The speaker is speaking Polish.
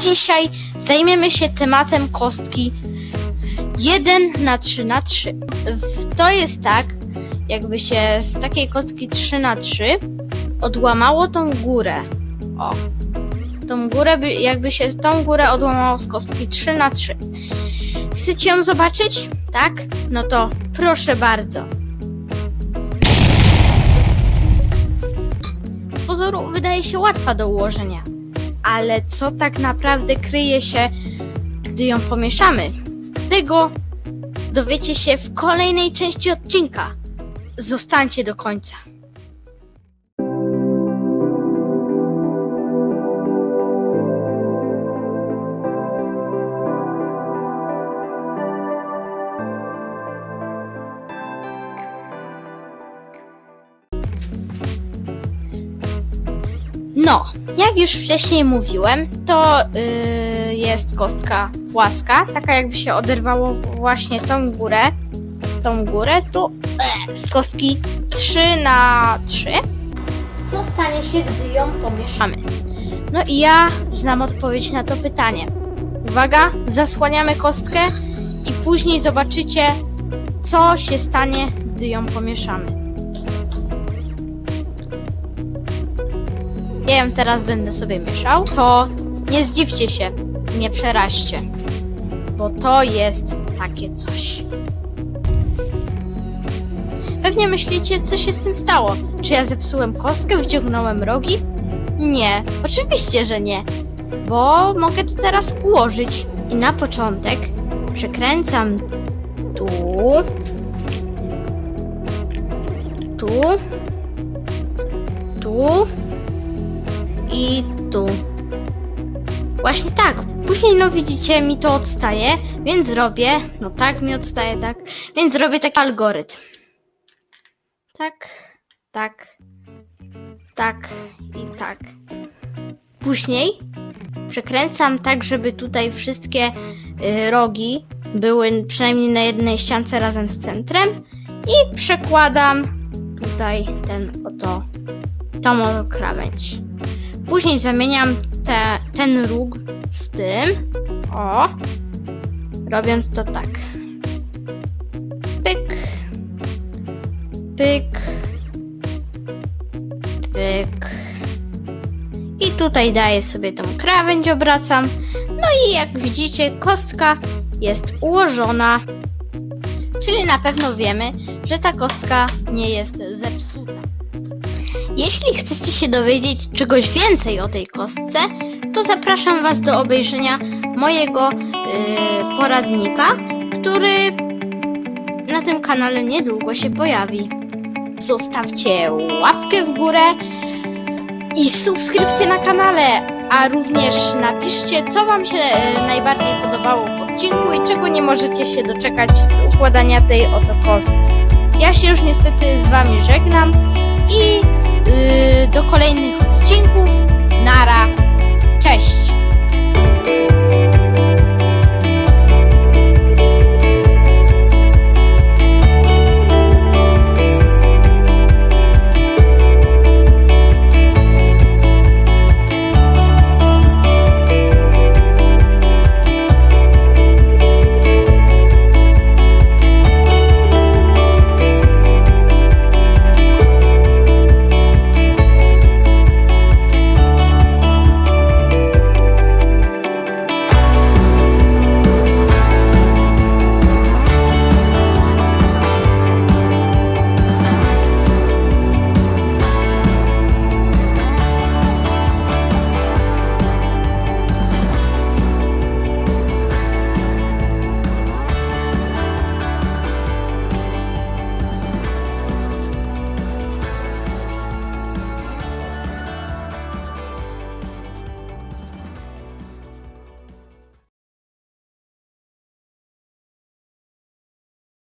Dzisiaj zajmiemy się tematem kostki 1 na 3 na 3. W- To jest tak, jakby się z takiej kostki 3 na 3 odłamało tą górę. O. Tą górę, by, jakby się tą górę odłamało z kostki 3 na 3. Chcecie ją zobaczyć? Tak? No to proszę bardzo. Z pozoru wydaje się łatwa do ułożenia. Ale co tak naprawdę kryje się, gdy ją pomieszamy? Tego dowiecie się w kolejnej części odcinka. Zostańcie do końca. No, jak już wcześniej mówiłem, to yy, jest kostka płaska, taka jakby się oderwało właśnie tą górę, tą górę, tu e, z kostki 3 na 3. Co stanie się, gdy ją pomieszamy? No i ja znam odpowiedź na to pytanie. Uwaga, zasłaniamy kostkę i później zobaczycie, co się stanie, gdy ją pomieszamy. Ją teraz będę sobie mieszał, to nie zdziwcie się, nie przeraźcie, bo to jest takie coś. Pewnie myślicie, co się z tym stało. Czy ja zepsułem kostkę, wyciągnąłem rogi? Nie, oczywiście, że nie, bo mogę to teraz ułożyć. I na początek przekręcam tu, tu, tu, i tu. Właśnie tak. Później, no widzicie, mi to odstaje, więc zrobię, no tak mi odstaje, tak, więc zrobię taki algorytm. Tak, tak, tak i tak. Później przekręcam tak, żeby tutaj wszystkie y, rogi były przynajmniej na jednej ściance razem z centrem i przekładam tutaj ten oto, tą oto krawędź. Później zamieniam te, ten róg z tym. O. Robiąc to tak. Pyk. Pyk. Pyk. I tutaj daję sobie tą krawędź, obracam. No i jak widzicie, kostka jest ułożona. Czyli na pewno wiemy, że ta kostka nie jest zepsuta. Jeśli chcecie się dowiedzieć czegoś więcej o tej kostce, to zapraszam Was do obejrzenia mojego yy, poradnika, który na tym kanale niedługo się pojawi. Zostawcie łapkę w górę i subskrypcję na kanale, a również napiszcie, co Wam się e, najbardziej podobało w odcinku i czego nie możecie się doczekać z układania tej oto kostki. Ja się już niestety z Wami żegnam i Y, do kolejnych odcinków. Nara, cześć!